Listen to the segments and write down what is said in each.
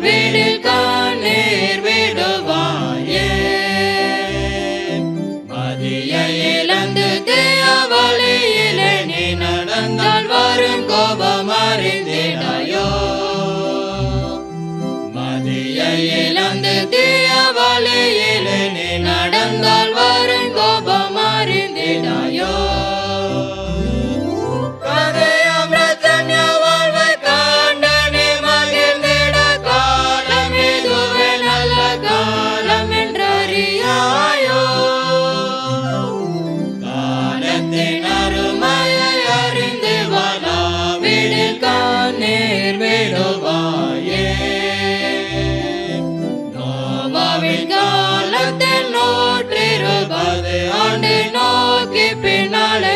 வீடில் கண்ணீர் விடுவாயே. மதியை இழந்து தீய நீ நடந்தால் வரும் கோபம் அறிந்திடாயோ இழந்து நீ நடந்தால் வரும் காலத்தின் அருமையை அறிந்து வாழாவிடில் கண்ணீர் விடுவாயே. நோவாவின் காலத்தில் நூற்றிருபது ஆண்டு நோக்கி பின்னாலே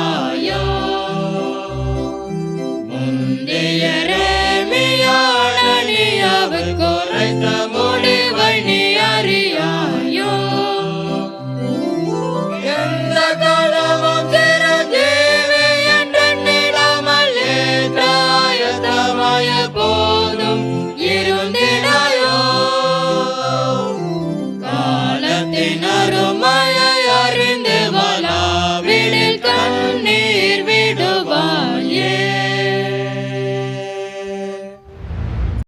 Quiero